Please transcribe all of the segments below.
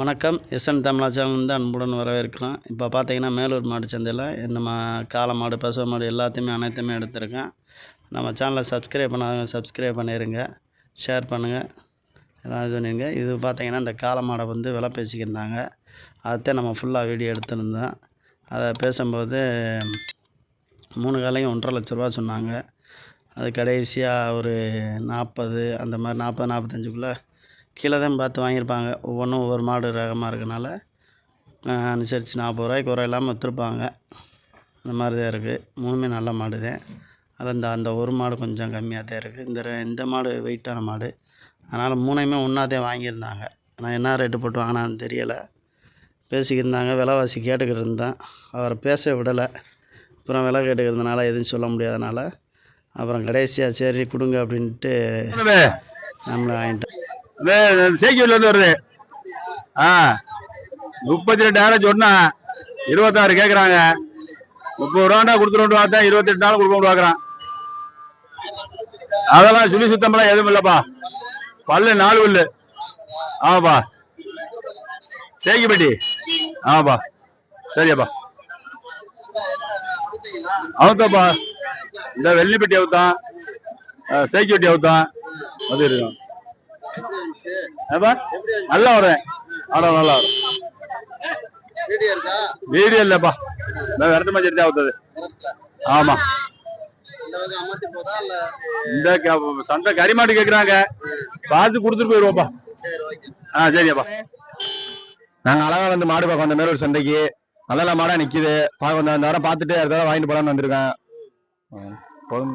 வணக்கம். எஸ்என் தமிழா வந்து அன்புடன் வரவேற்கிறோம். இப்போ பார்த்தீங்கன்னா மேலூர் மாடு சந்தையில் நம்ம காளை மாடு பசு மாடு எல்லாத்தையுமே அனைத்துமே எடுத்திருக்கேன். நம்ம சேனலை சப்ஸ்கிரைப் பண்ணாதவங்க சப்ஸ்கிரைப் பண்ணிடுங்க ஷேர் பண்ணுங்கள் எல்லாம் இது பண்ணிடுங்க இது பார்த்தீங்கன்னா இந்த காளை மாடை வந்து விலை பேசிக்கிருந்தாங்க. அதைத்தான் நம்ம ஃபுல்லாக வீடியோ எடுத்திருந்தோம். அதை பேசும்போது மூணு காலையும் ஒன்றரை லட்ச ரூபா சொன்னாங்க. அது கடைசியாக ஒரு நாற்பது அந்த மாதிரி நாற்பது நாற்பத்தஞ்சுக்குள்ளே கீழே தான் பார்த்து வாங்கியிருப்பாங்க. ஒவ்வொன்றும் ஒவ்வொரு மாடு ரகமாக இருக்கனால அனுசரித்து நாற்பது ரூபாய்க்கு குறை இல்லாமல் விற்றுருப்பாங்க அந்த மாதிரி தான் இருக்குது மூணுமே நல்ல மாடு தான் அதில் இந்த அந்த ஒரு மாடு கொஞ்சம் கம்மியாக தான் இருக்குது இந்த ரெ- இந்த மாடு வெயிட்டான மாடு. அதனால் மூணையுமே ஒன்றா தான் வாங்கியிருந்தாங்க. நான் என்ன ரேட்டு போட்டு வாங்கினான்னு தெரியலை. பேசிக்கிருந்தாங்க விலைவாசி கேட்டுக்கிட்டு இருந்தேன் அவரை பேச விடலை. அப்புறம் விலை கேட்டுக்கிறதுனால எதுவும் சொல்ல முடியாதனால அப்புறம் கடைசியாக சரி கொடுங்க அப்படின்ட்டு நம்மளை வாங்கிட்டோம் சேக்கியூர்ல இருந்து வருது. ஆ முப்பத்தி ரெண்டாயிரம் சொன்னா இருபத்தாறு கேட்குறாங்க முப்பது ரூபாண்டா கொடுத்துருவோம் பார்த்தா இருபத்தெட்டு நாள் கொடுக்க பார்க்குறான். அதெல்லாம் சுழி சுத்தமெல்லாம் எதுவும் இல்லைப்பா. பல்லு நாலு பல்லு ஆமாப்பா. சேக்கிப்பட்டி ஆமாப்பா. சரியாப்பா. அவுத்தாப்பா. இந்த வெள்ளிப்பட்டி அவுத்தான். சேக்கிப்பட்டி அவுத்தான். வந்து இருக்கான். நல்லா வருவேன் ஆடம் நல்லா வரும் வீடியோ இல்லப்பா. இந்த விரட்டு மஞ்சள் தான் ஆகுது? ஆமா. இந்த க- சந்தை கறிமாடு கேக்குறாங்க. பார்த்து கொடுத்துட்டு போயிருவோம்ப்பா. ஆ சரியாப்பா. நாங்க அழகா வந்து மாடு பார்க்க வந்த மேலூர் சந்தைக்கு நல்ல மாடாக மாடா நிக்குது. பார்க்க வந்த அந்த வாரம் பார்த்துட்டு அடுத்த வாரம் வாங்கிட்டு போலாம்னு வந்திருக்கேன். போதும்.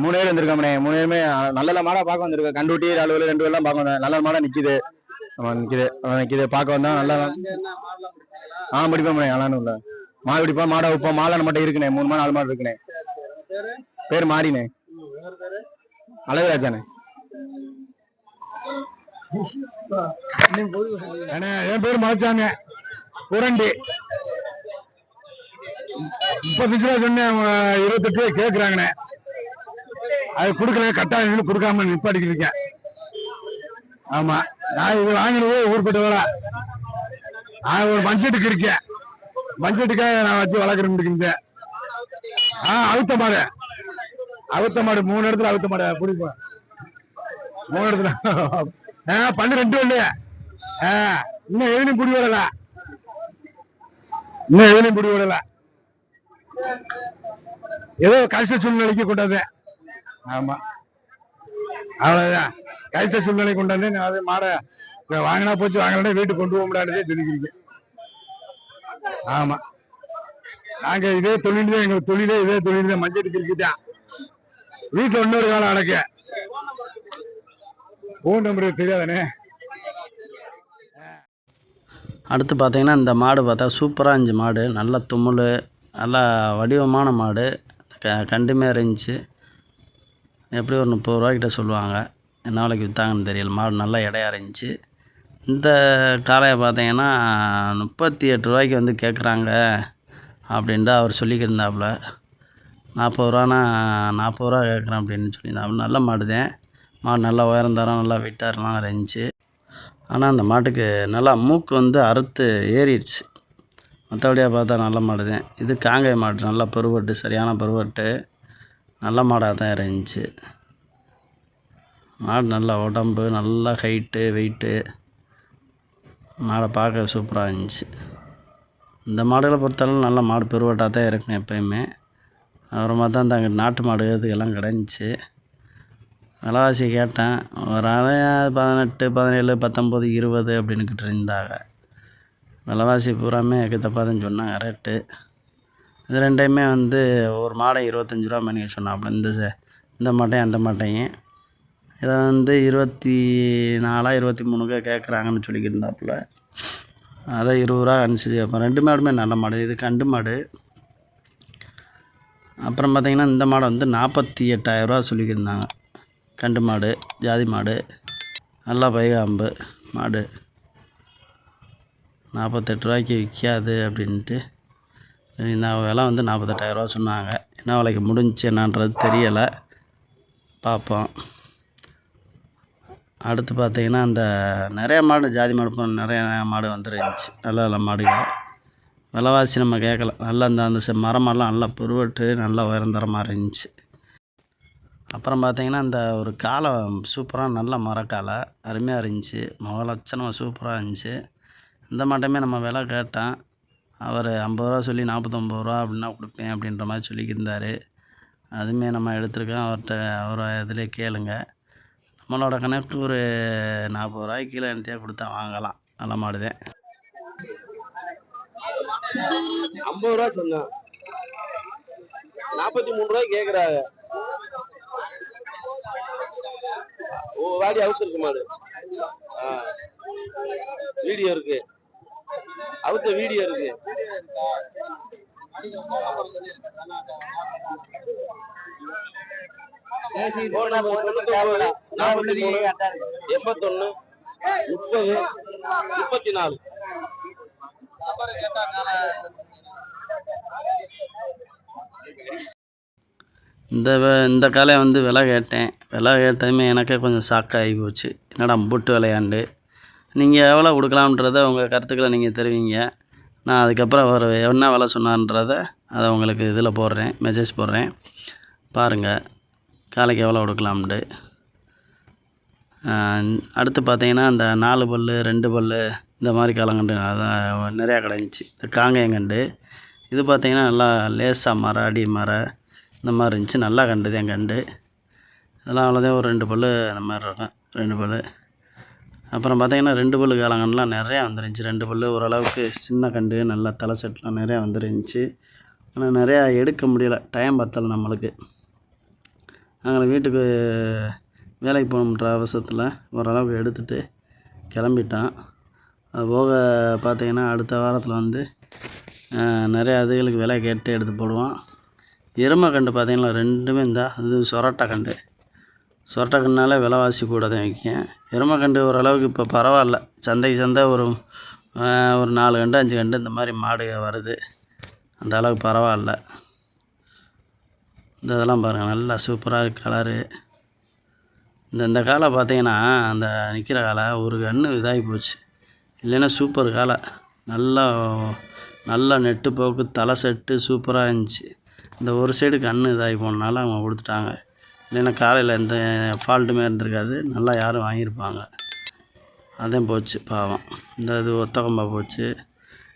மூணு பேர் வந்திருக்காமனே மூணு பேருமே நல்ல நல்ல மாடா பார்க்க வந்திருக்கேன் கண்டுட்டி அலுவலர் ரெண்டு பேர்லாம் பார்க்க வந்தேன் நல்ல மாடா நிக்குது. ஆமா நிக்குது. ஆ, நிக்குது. பார்க்க வந்தா நல்லா ஆ முடிப்பேன் நல்லான்னு இல்ல. மாடு பிடிப்போம். மாடை வைப்போம் மாலை மட்டும் இருக்குனே. மூணு மாடு நாலு மாடு இருக்குனே. பேர்? மாறினே அழகுராஜானே. என் பேர் மலைச்சாங்க புரண்டி. முப்பத்தஞ்சு ரூபா சொன்னேன் இருபத்தெட்டு ரூபாய் கேட்குறாங்கண்ணே அது கொடுக்கல கட்டாயம் கொடுக்காம நிப்பாடிக்கிறீங்க ஆமா. நான் இது வாங்கினது ஊர்பட்ட நான் ஒரு பட்ஜெட்டுக்கு இருக்கேன். பட்ஜெட்டுக்காக நான் வச்சு வளர்க்குற இருந்தேன் ஆ அவுத்த மாடு. அவுத்த மாடு மூணு இடத்துல அவுத்த மாடு. பிடிப்போம் மூணு இடத்துல. ஆ பன்னிரெண்டு இல்லையா ஆ, இன்னும் எதுலையும் பிடி விடல. இன்னும் எதுலையும் பிடி விடல. ஏதோ கஷ்ட சூழ்நிலைக்கு கொண்டாந்து ஆமா. அவ்வளவுதான். கழித்த சூழ்நிலை கொண்டாந்து அது மாடை வாங்கினா போச்சு வாங்கினா வீட்டுக்கு கொண்டு போக முடியாததே சொல்லிக்கிறீங்க ஆமா. நாங்க இதே தொழில் தான் எங்க தொழிலே இதே தொழில் தான் மஞ்சள் இருக்குதான் வீட்டுல இன்னொரு காலம் அடக்க ஃபோன் நம்பர் தெரியாதானே? அடுத்து பார்த்தீங்கன்னா இந்த மாடு பார்த்தா சூப்பராக இருந்துச்சு மாடு. நல்ல தும்முல் நல்லா வடிவமான மாடு. க கண்டுமே இருந்துச்சு. எப்படி ஒரு முப்பது ரூபாய்க்கிட்ட சொல்லுவாங்க. என்ன விலைக்கு விற்றாங்கன்னு தெரியல மாடு நல்லா இடையாக இருந்துச்சு. இந்த காளையை பார்த்தீங்கன்னா முப்பத்தி எட்டு ரூபாய்க்கு வந்து கேட்குறாங்க அப்படின்ட்டு அவர் சொல்லிக்கிருந்தாப்புல நாற்பது ரூபானா நாற்பது ரூபா கேட்குறேன் அப்படின்னு சொல்லியிருந்தாப்புல. நல்ல மாடு தான் மாடு நல்லா உயரம் தரம் நல்லா விட்டாரெலாம் இருந்துச்சு. ஆனால் அந்த மாட்டுக்கு நல்லா மூக்கு வந்து அறுத்து ஏறிடுச்சு. மற்றபடியாக பார்த்தா நல்ல மாடு தான் இது காங்கை மாடு நல்லா பருவட்டு சரியான பருவட்டு. நல்ல மாடாக தான் இருந்துச்சு மாடு நல்லா உடம்பு நல்லா ஹைட்டு வெயிட்டு மாடை பார்க்க சூப்பராக இருந்துச்சு. இந்த மாடுகளை பொறுத்தளவு நல்ல மாடு பெருவட்டாக தான் இருக்கும் எப்பயுமே. அப்புறமா தான் இந்த நாட்டு மாடு இதுக்கெல்லாம் கிடந்துச்சு விலைவாசி கேட்டேன். ஒரு அரை பதினெட்டு பதினேழு பத்தொம்போது இருபது அப்படின்னுக்கிட்டு இருந்தாங்க. விலைவாசி பூராமே எக்கத்தப்பாதுன்னு சொன்னாங்க ரேட்டு இது ரெண்டையுமே வந்து ஒரு மாடை இருபத்தஞ்சி ரூபா மணிக்கு சொன்னாப்புல இந்த இந்த மாட்டையும் அந்த மாட்டையும். இதை வந்து இருபத்தி நாலா இருபத்தி மூணுக்கா கேட்குறாங்கன்னு சொல்லிக்கிட்டு இருந்தாப்புல அதை இருபது ரூபா அனுப்பிச்சு அப்புறம் ரெண்டு மாடுமே நல்ல மாடு. இது கண்டு மாடு. அப்புறம் பார்த்திங்கன்னா இந்த மாடை வந்து நாற்பத்தி எட்டாயிரரூவா சொல்லிக்கிருந்தாங்க. கண்டு மாடு ஜாதி மாடு நல்லா பைகாம்பு மாடு. நாற்பத்தெட்டு ரூபாய்க்கு விற்காது அப்படின்ட்டு இந்த விலை வந்து நாற்பத்தெட்டாயிரரூவா சொன்னாங்க. என்ன விலைக்கு முடிஞ்சு என்னன்றது தெரியலை. பார்ப்போம். அடுத்து பார்த்தீங்கன்னா அந்த நிறைய மாடு ஜாதி மாடு போன நிறைய மாடு வந்துருந்துச்சு. நல்ல நல்ல மாடுகள். விலைவாசி நம்ம கேட்கல. நல்லா அந்த அந்த மரமெல்லாம் நல்லா புருவட்டு நல்லா உயர்ந்தரமாக இருந்துச்சு. அப்புறம் பார்த்திங்கன்னா இந்த ஒரு காலை சூப்பராக நல்ல மரக்காலை. அருமையாக இருந்துச்சு. முகலட்சணமாக சூப்பராக இருந்துச்சு. இந்த மாட்டமே நம்ம விலை கேட்டேன் அவர் ஐம்பது ரூபா சொல்லி நாற்பத்தொம்பது ரூபா அப்படின்னா கொடுப்பேன் அப்படின்ற மாதிரி சொல்லிக்கிருந்தார். அதுவுமே நம்ம எடுத்திருக்கோம். அவர்கிட்ட அவரை இதிலே கேளுங்க. நம்மளோட கணக்கு ஒரு நாற்பது ரூபாய்க்கு கீழே என்னத்தையா கொடுத்தா வாங்கலாம். நல்ல மாடுதேன். ஐம்பது ரூபா சொன்னேன். நாற்பத்தி மூணு ரூபாய் கேட்குறாங்க ஓ வாடி அவுத்து இருக்கு மாடு. வீடியோ இருக்கு. அவுத்த வீடியோ இருக்கு. எண்பத்தொன்னு முப்பது முப்பத்தி நாலு இந்த இந்த காலை வந்து விலை கேட்டேன் விலை கேட்டதுமே எனக்கே கொஞ்சம் ஷாக்காகி போச்சு. என்னடா புட்டு விளையாண்டு. நீங்கள் எவ்வளோ கொடுக்கலாம்ன்றத உங்கள் கருத்துக்களை நீங்கள் தெரிவிங்க. நான் அதுக்கப்புறம் அவர் என்ன வேலை சொன்னான்றத அதை உங்களுக்கு இதில் போடுறேன் மெசேஜ் போடுறேன். பாருங்கள் காலைக்கு எவ்வளோ கொடுக்கலாம்ட்டு அடுத்து பார்த்தீங்கன்னா இந்த நாலு பல் ரெண்டு பல் இந்த மாதிரி காலங்கண்டு அதான் நிறையா கிடந்துச்சு இந்த காங்கையங்கண்டு இது பார்த்தீங்கன்னா நல்லா லேசாக மர அடி மர இந்த மாதிரி இருந்துச்சு. நல்லா கண்டுது என் கண்டு. இதெல்லாம் அவ்வளோதான். ஒரு ரெண்டு பல் அந்த மாதிரி இருக்கும். ரெண்டு பல் அப்புறம் பார்த்திங்கன்னா ரெண்டு பல் காலங்கன்லாம் நிறையா வந்துருந்துச்சு. ரெண்டு பல் ஓரளவுக்கு சின்ன கண்டு நல்லா தலை செட்லாம் நிறையா வந்துருந்துச்சு. ஆனால் நிறையா எடுக்க முடியல. டைம் பத்தலை நம்மளுக்கு. நாங்கள் வீட்டுக்கு வேலைக்கு போகணுன்ற அவசரத்தில் ஓரளவுக்கு எடுத்துகிட்டு கிளம்பிட்டோம். அது போக பார்த்தீங்கன்னா அடுத்த வாரத்தில் வந்து நிறையா அதுகளுக்கு விலை கேட்டு எடுத்து போடுவோம். எருமை கண்டு பார்த்திங்கன்னா ரெண்டுமே இருந்தால் அது சொரட்டை கண்டு. சொரட்டை விலைவாசி கூட தான் விற்கும். எருமை கண்டு ஓரளவுக்கு இப்போ பரவாயில்ல. சந்தைக்கு சந்தை ஒரு ஒரு நாலு கண்டு அஞ்சு கண்டு இந்த மாதிரி மாடு வருது. அந்த அளவுக்கு பரவாயில்ல. இந்த இதெல்லாம் பாருங்கள் நல்லா சூப்பராக இருக்குது கலரு இந்த இந்த காலை பார்த்தீங்கன்னா அந்த நிற்கிற காலை ஒரு கன்று இதாகி போச்சு. இல்லைன்னா சூப்பர் காலை. நல்லா நல்லா நெட்டு போக்கு தலை செட்டு சூப்பராக இருந்துச்சு. இந்த ஒரு சைடு கன்று இதாகி போனனால அவங்க கொடுத்துட்டாங்க. இல்லைன்னா காலையில் எந்த ஃபால்ட்டுமே இருந்திருக்காது. நல்லா யாரும் வாங்கியிருப்பாங்க. அதான் போச்சு பாவம். இந்த இது ஒத்தகம்பா போச்சு.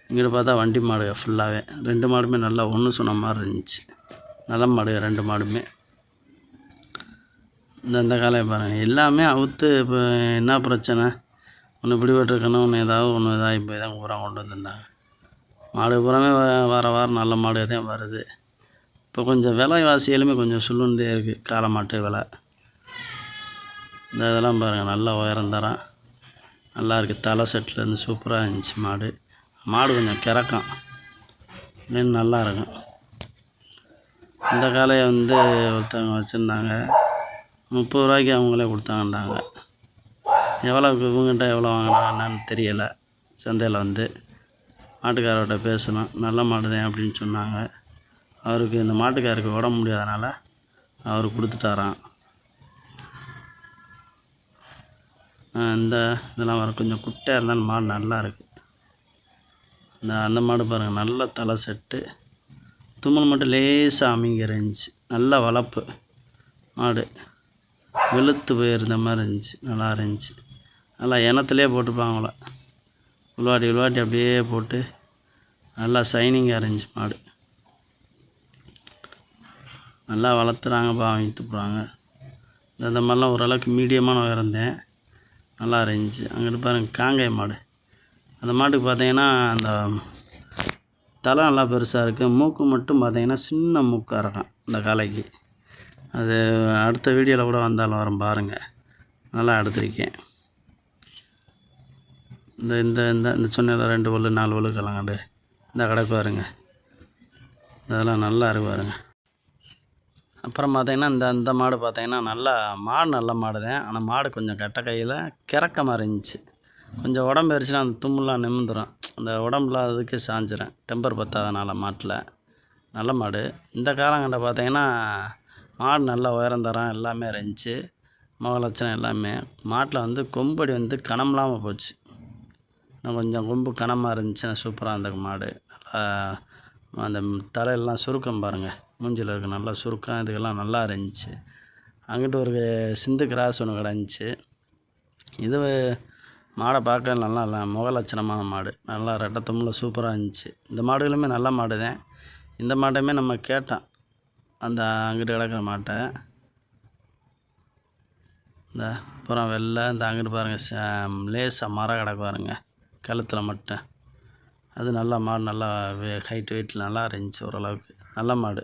இங்கிட்டு பார்த்தா வண்டி மாடு ஃபுல்லாகவே ரெண்டு மாடுமே நல்லா ஒன்று சொன்ன மாதிரி இருந்துச்சு. நல்ல மாடு ரெண்டு மாடுமே. இந்த இந்த காலையை பாருங்கள் எல்லாமே அவுத்து இப்போ என்ன பிரச்சனை? ஒன்று பிடிபட்டுருக்கணும் ஒன்று ஏதாவது ஒன்று இதாகி போய் தான் பூரா கொண்டு வந்திருந்தாங்க. மாடு பூராமே வ- வார வாரம் நல்ல மாடு தான் வருது. இப்போ கொஞ்சம் விலைவாசியிலுமே கொஞ்சம் சுள்ளுந்தே இருக்குது காளை மாட்டு விலை. இந்த இதெல்லாம் பாருங்கள் நல்லா உயரம் தரம் நல்லா இருக்குது தலை செட்லேருந்து சூப்பராக இருந்துச்சு மாடு. மாடு கொஞ்சம் கிறக்கம். மீன் நல்லா இருக்கும். இந்த காலையை வந்து ஒருத்தவங்க வச்சுருந்தாங்க. முப்பது ரூபாய்க்கு அவங்களே கொடுத்தாங்கன்றாங்க. எவ்வளோ இவங்ககிட்ட எவ்வளோ வாங்கினாங்கன்னு தெரியலை. சந்தையில் வந்து மாட்டுக்காரர்கிட்ட பேசணும். நல்ல மாடு தான் அப்படின்னு சொன்னாங்க. அவருக்கு இந்த மாட்டுக்காருக்கு உடம்பு முடியாதனால அவர் கொடுத்துட்டாராம். இந்த இதெல்லாம் வர கொஞ்சம் குட்டையாக இருந்தாலும் மாடு நல்லா இருக்குது இந்த அந்த மாடு பாருங்கள் நல்ல தலை செட்டு. தும்மல் மட்டும் லேசாக அமைங்க இருந்துச்சு. நல்ல வளர்ப்பு மாடு. வெளுத்து போயிருந்த மாதிரி இருந்துச்சு. நல்லா இருந்துச்சு. நல்லா இனத்துலேயே போட்டுப்பாங்கள உள்வாட்டி உள்வாட்டி அப்படியே போட்டு நல்லா சைனிங்காக இருந்துச்சு மாடு. நல்லா வளர்த்துறாங்க பாவம் தூப்புறாங்க இந்த மாதிரிலாம் ஓரளவுக்கு மீடியமான இருந்தேன். நல்லா இருந்துச்சு. அங்கிட்டு பாருங்க காங்கேய மாடு. அந்த மாட்டுக்கு பார்த்தீங்கன்னா அந்த தலை நல்லா பெருசாக இருக்குது மூக்கு மட்டும் பார்த்தீங்கன்னா சின்ன மூக்காக இருக்கும் இந்த காளைக்கு. அது அடுத்த வீடியோவில் கூட வந்தாலும் வரும் பாருங்கள் நல்லா எடுத்திருக்கேன். இந்த இந்த இந்த இந்த சொன்ன ரெண்டு பல்லு நாலு பல்லு கலங்காண்டு இந்த கடைக்கு வருங்க இதெல்லாம் நல்லா இருக்கு பாருங்கள் அப்புறம் பார்த்தீங்கன்னா இந்த இந்த மாடு பார்த்தீங்கன்னா நல்லா மாடு நல்ல மாடு தான் ஆனால் மாடு கொஞ்சம் கெட்ட கையில் கிறக்கமாக இருந்துச்சு. கொஞ்சம் உடம்பு எரிச்சுன்னா அந்த தும்முலாம் நிமிந்துடும் அந்த உடம்புல அதுக்கு சாஞ்சிரும். டெம்பர் பத்தாதனால மாட்டில். நல்ல மாடு. இந்த காலங்கண்ட பார்த்தீங்கன்னா மாடு நல்ல உயரம் தரம் எல்லாமே இருந்துச்சு. முகலட்சணம் எல்லாமே. மாட்டில் வந்து கொம்படி வந்து கனமில்லாமல் போச்சு. இன்னும் கொஞ்சம் கொம்பு கனமாக இருந்துச்சு சூப்பராக இருந்த மாடு. நல்லா அந்த தலையெல்லாம் சுருக்கம் பாருங்கள் மூஞ்சில் இருக்க நல்லா சுருக்கம் இதுக்கெல்லாம் நல்லா இருந்துச்சு. அங்கிட்டு ஒரு சிந்து கிராஸ் ஒன்று கிடந்துச்சு. இது மாடை பார்க்க நல்லா இல்லை முகலட்சணமான மாடு. நல்லா ரெட்டத்தமில் சூப்பராக இருந்துச்சு. இந்த மாடுகளுமே நல்ல மாடு தான் இந்த மாட்டையுமே நம்ம கேட்டோம். அந்த அங்கிட்டு கிடக்கிற மாட்டை. இந்த அப்புறம் வெள்ளை இந்த அங்கிட்டு பாருங்கள் லேசாக மரம் கிடக்கு பாருங்க கழுத்தில் மட்டும். அது நல்ல மாடு நல்லா ஹைட் வெயிட்டில் நல்லா இருந்துச்சு ஓரளவுக்கு. நல்ல மாடு.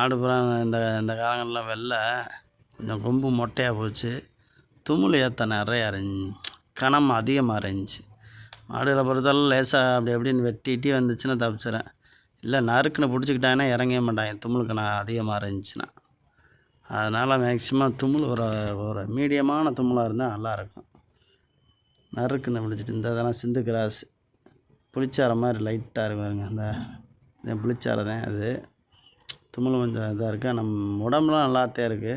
ஆடு புறா இந்த இந்த காலங்களில் வெள்ளை கொஞ்சம் கொம்பு மொட்டையாக போச்சு. தும்முள் ஏற்ற நிறையா இருந்துச்சு கணம் அதிகமாக இருந்துச்சு மாடுகளை பொறுத்தளவு லேசாக அப்படி அப்படின்னு வெட்டிட்டி வந்துச்சுன்னா தப்பிச்சிடறேன் இல்லை நறுக்குன்னு பிடிச்சிக்கிட்டாங்கன்னா இறங்கவே மாட்டாங்க தும்முள் நான் அதிகமாக இருந்துச்சுன்னா அதனால் மேக்ஸிமம் தும்முள் ஒரு ஒரு மீடியமான தும்முளாக இருந்தால் நல்லாயிருக்கும். நறுக்குன்னு பிடிச்சிட்டு இந்த இதெல்லாம் சிந்து கிராஸ். புளிச்சார மாதிரி லைட்டாக இருக்கும் பாருங்க அந்த புளிச்சாரதேன் தான் அது. தும்மல் கொஞ்சம் இதாக இருக்குது நம்ம உடம்புலாம் நல்லாத்தே இருக்குது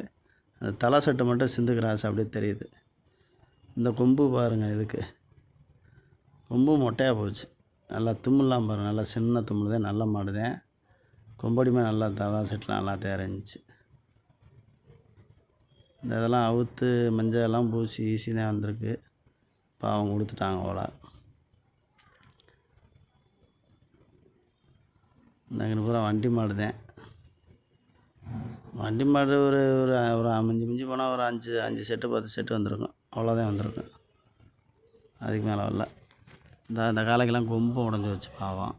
அந்த தலை செட்டு மட்டும் சிந்து கிராஸ் அப்படியே தெரியுது. இந்த கொம்பு பாருங்கள் இதுக்கு. கொம்பு மொட்டையாக போச்சு. நல்லா தும்முலாம் பாருங்கள் நல்லா சின்ன தும்முள் தான். நல்ல கொம்படிமே நல்லா தலை செட்டுலாம் நல்லா தேரஞ்சிச்சு இந்த இதெல்லாம் அவுத்து மஞ்சள் எல்லாம் பூசி ஈஸி தான் வந்திருக்கு. பாவம் கொடுத்துட்டாங்க ஓலா இந்த பூரா வண்டி மாடுதேன் வண்டி மாடு ஒரு ஒரு ஒரு அஞ்சு மிஞ்சி போனால் ஒரு அஞ்சு அஞ்சு செட்டு பத்து செட்டு வந்திருக்கும். அவ்வளோதான் வந்திருக்கும். அதுக்கு மேலே வரல. இந்த இந்த காலைக்கெல்லாம் கொம்பு உடஞ்சி வச்சு பாவம்.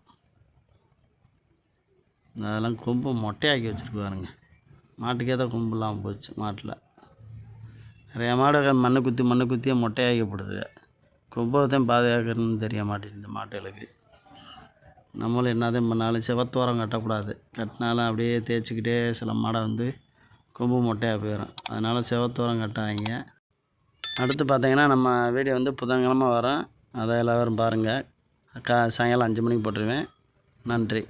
இந்த அதெல்லாம் கொம்பு மொட்டையாக்கி வச்சுருக்கு பாருங்க. மாட்டுக்கே தான் கொம்பு இல்லாமல் போச்சு மாட்டில். நிறைய மாடு மண்ணை குத்தி மண்ணை குத்தியே மொட்டையாக்கப்படுது தான் பாதுகாக்கிறதுன்னு தெரிய மாட்டேங்குது மாட்டுகளுக்கு. நம்மளும் என்னதான் பண்ணாலும் செவத்தோரம் கட்டக்கூடாது. கட்டினாலும் அப்படியே தேய்ச்சிக்கிட்டே சில மாடை வந்து கொம்பு மொட்டையாக போயிடும் அதனால் செவத்தோரம் கட்டாதீங்க. அடுத்து பார்த்தீங்கன்னா நம்ம வீடியோ வந்து புதன்கிழமை வரோம். அதை எல்லோரும் பாருங்கள் கா சாயங்காலம் அஞ்சு மணிக்கு போட்டுருவேன். நன்றி.